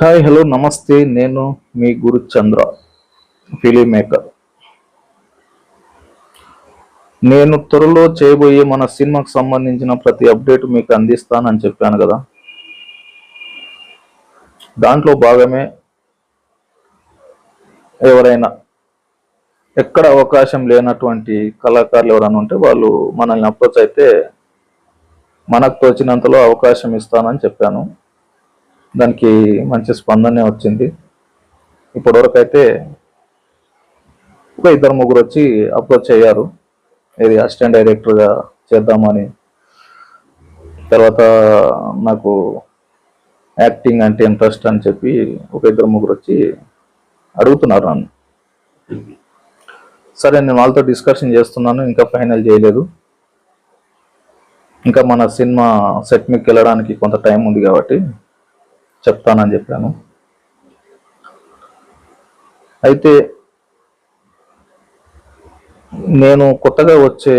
Hi hello నమస్తే. నేను మీ గురు చంద్ర film maker నేను త్వరలో చేయబోయే మన సినిమాకు సంబంధించిన ప్రతి అప్డేట్ మీకు అందిస్తానని చెప్పాను కదా. దాంట్లో భాగమే ఎవరైనా ఎక్కడ అవకాశం లేనటువంటి కళాకారులు ఎవరైనా ఉంటే వాళ్ళు మనల్ని అప్రోచ్ అయితే మనకు తోచినంతలో అవకాశం ఇస్తానని చెప్పాను. దానికి మంచి స్పందనే వచ్చింది. ఇప్పటివరకు అయితే ఒక ఇద్దరు ముగ్గురు వచ్చి అప్రోచ్ అయ్యారు. ఇది అసిస్టెంట్ డైరెక్టర్గా చేద్దామని. తర్వాత నాకు యాక్టింగ్ అంటే ఇంట్రెస్ట్ అని చెప్పి ఒక ఇద్దరు ముగ్గురు వచ్చి అడుగుతున్నారు నన్ను. సరే నేను వాళ్ళతో డిస్కషన్ చేస్తున్నాను ఇంకా ఫైనల్ చేయలేదు. ఇంకా మన సినిమా సెట్ మీకు వెళ్ళడానికి కొంత టైం ఉంది కాబట్టి చెప్తానని చెప్పాను. అయితే నేను కొత్తగా వచ్చే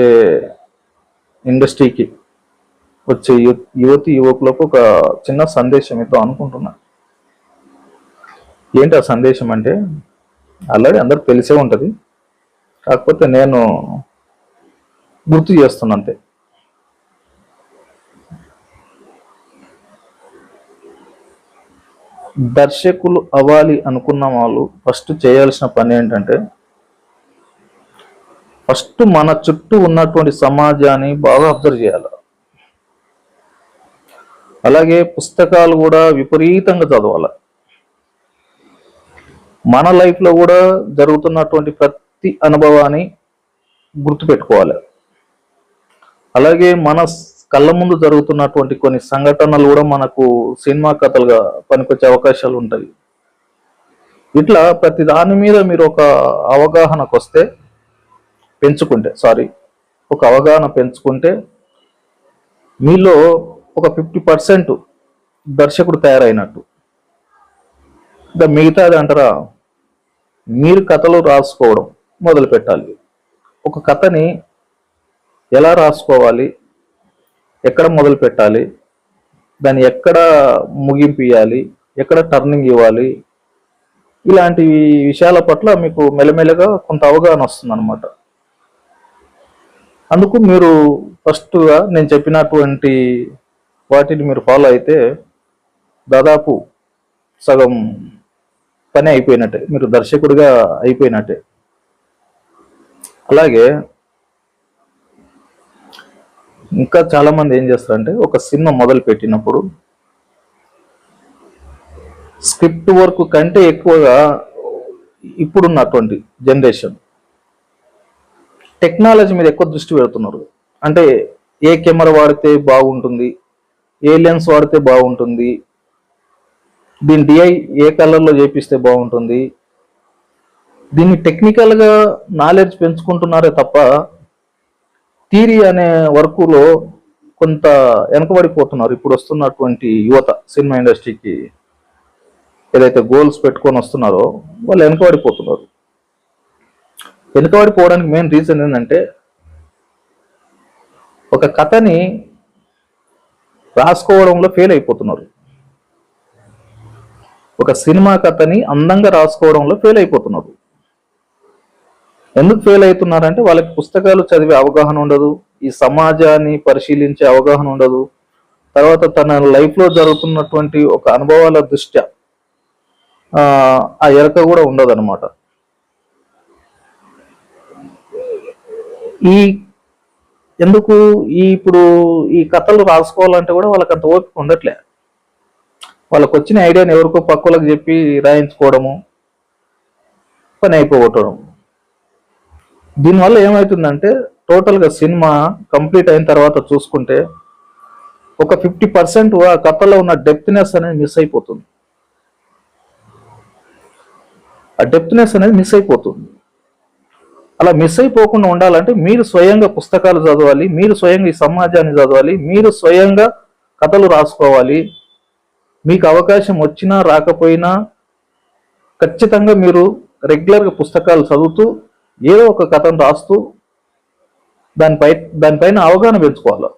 ఇండస్ట్రీకి వచ్చే యువతి యువకులకు ఒక చిన్న సందేశం ఇద్దాం అనుకుంటున్నా. ఏంటి ఆ సందేశం అంటే ఆల్రెడీ అందరికి తెలిసే ఉంటుంది. కాకపోతే నేను గుర్తు చేస్తున్నా అంతే దర్శకులు అవ్వాలి అనుకున్న వాళ్ళు ఫస్ట్ చేయాల్సిన పని ఏంటంటే ఫస్ట్ మన చుట్టూ ఉన్నటువంటి సమాజాన్ని బాగా అబ్జర్వ్ చేయాలి. అలాగే పుస్తకాలు కూడా విపరీతంగా చదవాలి. మన లైఫ్లో కూడా జరుగుతున్నటువంటి ప్రతి అనుభవాన్ని గుర్తుపెట్టుకోవాలి. అలాగే మన కళ్ళ ముందు జరుగుతున్నటువంటి కొన్ని సంఘటనలు కూడా మనకు సినిమా కథలుగా పనికొచ్చే అవకాశాలు ఉంటాయి. ఇట్లా ప్రతి దాని మీద మీరు ఒక అవగాహనకు వస్తే పెంచుకుంటే సారీ ఒక అవగాహన పెంచుకుంటే మీలో ఒక ఫిఫ్టీ పర్సెంట్ దర్శకుడు తయారైనట్టు. ఇంకా మిగతాది అంటారా మీరు కథలు రాసుకోవడం మొదలు పెట్టాలి ఒక కథని ఎలా రాసుకోవాలి ఎక్కడ మొదలు పెట్టాలి? దాన్ని ఎక్కడ ముగింపు ఇవ్వాలి ఎక్కడ టర్నింగ్ ఇవ్వాలి? ఇలాంటి విషయాల పట్ల మీకు మెల్లమెల్లగా కొంత అవగాహన వస్తుంది అనమాట అందుకు మీరు ఫస్ట్గా నేను చెప్పినటువంటి వాటిని మీరు ఫాలో అయితే దాదాపు సగం పని అయిపోయినట్టే. మీరు దర్శకుడిగా అయిపోయినట్టే. అలాగే ఇంకా చాలా మంది ఏం చేస్తారంటే ఒక సినిమా మొదలు పెట్టినప్పుడు స్క్రిప్ట్ వర్క్ కంటే ఎక్కువగా ఇప్పుడున్నటువంటి జనరేషన్ టెక్నాలజీ మీద ఎక్కువ దృష్టి పెడుతున్నారు. అంటే ఏ కెమెరా వాడితే బాగుంటుంది ఏ లెన్స్ వాడితే బాగుంటుంది దీని డిఐ ఏ కలర్లో చేపిస్తే బాగుంటుంది దీన్ని టెక్నికల్గా నాలెడ్జ్ పెంచుకుంటున్నారే తప్ప థీరీ అనే వర్క్లో కొంత వెనకబడిపోతున్నారు. ఇప్పుడు వస్తున్నటువంటి యువత సినిమా ఇండస్ట్రీకి ఏదైతే గోల్స్ పెట్టుకొని వస్తున్నారో వాళ్ళు వెనకబడిపోతున్నారు. వెనుకబడిపోవడానికి మెయిన్ రీజన్ ఏంటంటే ఒక కథని రాసుకోవడంలో ఫెయిల్ అయిపోతున్నారు. ఒక సినిమా కథని అందంగా రాసుకోవడంలో ఫెయిల్ అయిపోతున్నారు. ఎందుకు ఫెయిల్ అవుతున్నారంటే వాళ్ళకి పుస్తకాలు చదివే అవగాహన ఉండదు ఈ సమాజాన్ని పరిశీలించే అవగాహన ఉండదు. తర్వాత తన లైఫ్లో జరుగుతున్నటువంటి ఒక అనుభవాల దృష్ట్యా ఆ, ఎరక కూడా ఉండదు అనమాట ఈ ఎందుకు ఈ ఇప్పుడు ఈ కథలు రాసుకోవాలంటే కూడా వాళ్ళకి అంత ఓపిక ఉండట్లే. వాళ్ళకి వచ్చిన ఐడియాని ఎవరికో పక్కలకు చెప్పి రాయించుకోవడము పని అయిపోగొట్టడం. దీనివల్ల ఏమవుతుందంటే టోటల్గా సినిమా కంప్లీట్ అయిన తర్వాత చూసుకుంటే ఒక ఫిఫ్టీ పర్సెంట్ ఆ కథలో ఉన్న డెప్త్నెస్ అనేది మిస్ అయిపోతుంది. ఆ డెప్త్నెస్ అనేది మిస్ అయిపోతుంది. అలా మిస్ అయిపోకుండా ఉండాలంటే మీరు స్వయంగా పుస్తకాలు చదవాలి మీరు స్వయంగా ఈ సమాజాన్ని చదవాలి మీరు స్వయంగా కథలు రాసుకోవాలి. మీకు అవకాశం వచ్చినా రాకపోయినా ఖచ్చితంగా మీరు రెగ్యులర్గా పుస్తకాలు చదువుతూ ఏదో ఒక కథను రాస్తూ దానిపై దానిపైన అవగాహన పెంచుకోవాలి.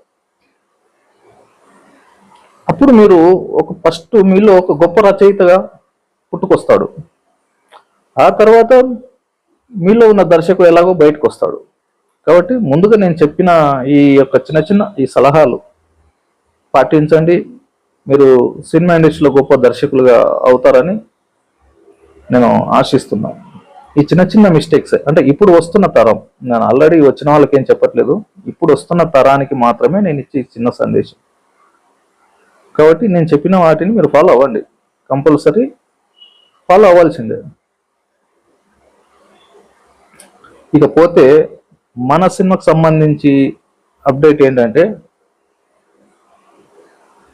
అప్పుడు మీరు ఒక ఫస్ట్ మీలో ఒక గొప్ప రచయితగా పుట్టుకొస్తాడు. ఆ తర్వాత మీలో ఉన్న దర్శకుడు ఎలాగో బయటకు వస్తాడు కాబట్టి ముందుగా నేను చెప్పిన ఈ యొక్క చిన్న చిన్న ఈ సలహాలు పాటించండి. మీరు సినిమా ఇండస్ట్రీలో గొప్ప దర్శకులుగా అవుతారని నేను ఆశిస్తున్నాను. ఈ చిన్న చిన్న మిస్టేక్స్ అంటే ఇప్పుడు వస్తున్న తరం. నేను ఆల్రెడీ వచ్చిన వాళ్ళకి ఏం చెప్పట్లేదు. ఇప్పుడు వస్తున్న తరానికి మాత్రమే నేను ఇచ్చే చిన్న సందేశం. కాబట్టి నేను చెప్పిన వాటిని మీరు ఫాలో అవ్వండి. కంపల్సరీ ఫాలో అవ్వాల్సిందే. ఇకపోతే మన సినిమాకు సంబంధించి అప్డేట్ ఏంటంటే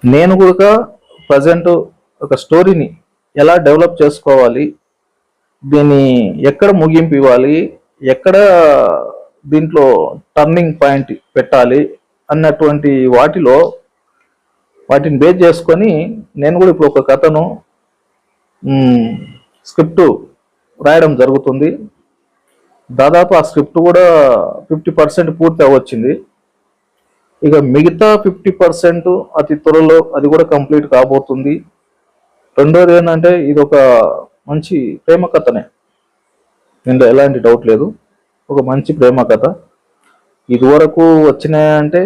నేను కూడా ప్రజెంట్ ఒక స్టోరీని ఎలా డెవలప్ చేసుకోవాలి దీన్ని ఎక్కడ ముగింపు ఇవ్వాలి? ఎక్కడ దీంట్లో టర్నింగ్ పాయింట్ పెట్టాలి? అన్నటువంటి వాటిలో వాటిని బేస్ చేసుకొని నేను కూడా ఇప్పుడు ఒక కథను స్క్రిప్ట్ రాయడం జరుగుతుంది. దాదాపు ఆ స్క్రిప్ట్ కూడా ఫిఫ్టీ పర్సెంట్ పూర్తి అవ్వచ్చింది. ఇక మిగతా ఫిఫ్టీ పర్సెంట్ అతి త్వరలో అది కూడా కంప్లీట్ కాబోతుంది. రెండోది ఏంటంటే ఇది ఒక మంచి ప్రేమ కథనే. దీంట్లో ఎలాంటి డౌట్ లేదు. ఒక మంచి ప్రేమ కథ. ఇదివరకు వచ్చినాయంటే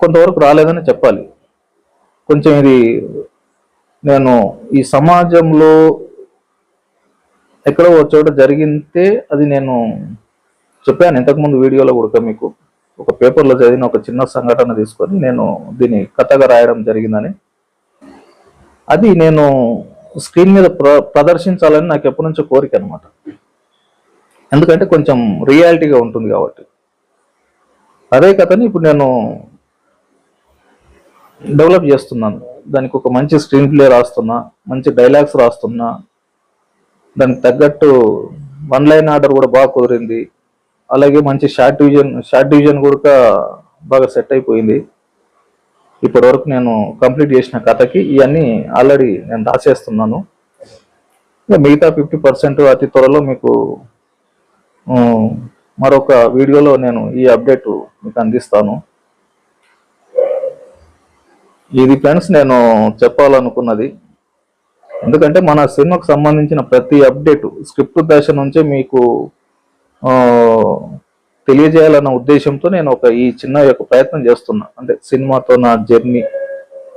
కొంతవరకు రాలేదని చెప్పాలి. కొంచెం ఇది నేను ఈ సమాజంలో ఎక్కడో ఒక చోట జరిగితే అది నేను చెప్పాను ఇంతకుముందు వీడియోలో కూడా మీకు. ఒక పేపర్లో చదివిన ఒక చిన్న సంఘటన తీసుకొని నేను దీన్ని కథగా రాయడం జరిగిందని. అది నేను స్క్రీన్ మీద ప్ర ప్రదర్శించాలని నాకు ఎప్పటి నుంచో కోరిక అనమాట ఎందుకంటే కొంచెం రియాలిటీగా ఉంటుంది కాబట్టి. అదే కథని ఇప్పుడు నేను డెవలప్ చేస్తున్నాను. దానికి ఒక మంచి స్క్రీన్ ప్లే రాస్తున్నా మంచి డైలాగ్స్ రాస్తున్నా దానికి తగ్గట్టు వన్ లైన్ ఆర్డర్ కూడా బాగా కుదిరింది. అలాగే మంచి షార్ట్ డివిజన్ షార్ట్ డివిజన్ కూడా బాగా సెట్ అయిపోయింది. ఇప్పటి వరకు నేను కంప్లీట్ చేసిన కథకి ఇవన్నీ ఆల్రెడీ నేను రాసేస్తున్నాను. ఇంకా మిగతా ఫిఫ్టీ పర్సెంట్ అతి త్వరలో మీకు మరొక వీడియోలో నేను ఈ అప్డేట్ మీకు అందిస్తాను. ఇది ఫ్రెండ్స్ నేను చెప్పాలనుకున్నది ఎందుకంటే మన సినిమాకు సంబంధించిన ప్రతి అప్డేట్ స్క్రిప్ట్ దశ నుంచే మీకు తెలియజేయాలన్న ఉద్దేశంతో నేను ఒక ఈ చిన్న యొక్క ప్రయత్నం చేస్తున్నా. అంటే సినిమాతో నా జర్నీ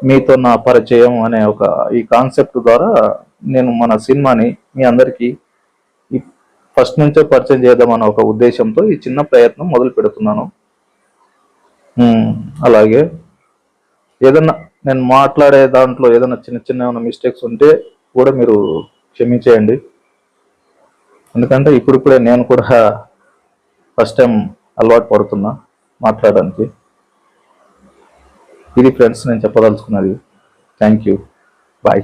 మీతో నా పరిచయం అనే ఒక ఈ కాన్సెప్ట్ ద్వారా నేను మన సినిమాని మీ అందరికీ ఈ ఫస్ట్ నుంచే పరిచయం చేద్దామన్న ఒక ఉద్దేశంతో ఈ చిన్న ప్రయత్నం మొదలు పెడుతున్నాను. అలాగే ఏదన్నా నేను మాట్లాడే దాంట్లో ఏదైనా చిన్న చిన్న ఏమైనా మిస్టేక్స్ ఉంటే కూడా మీరు క్షమించేయండి. ఎందుకంటే ఇప్పుడిప్పుడే నేను కూడా ఫస్ట్ టైం అలవాటు పడుతున్నా మాట్లాడడానికి. ఇది ఫ్రెండ్స్ నేను చెప్పదలుచుకున్నది. Thank you bye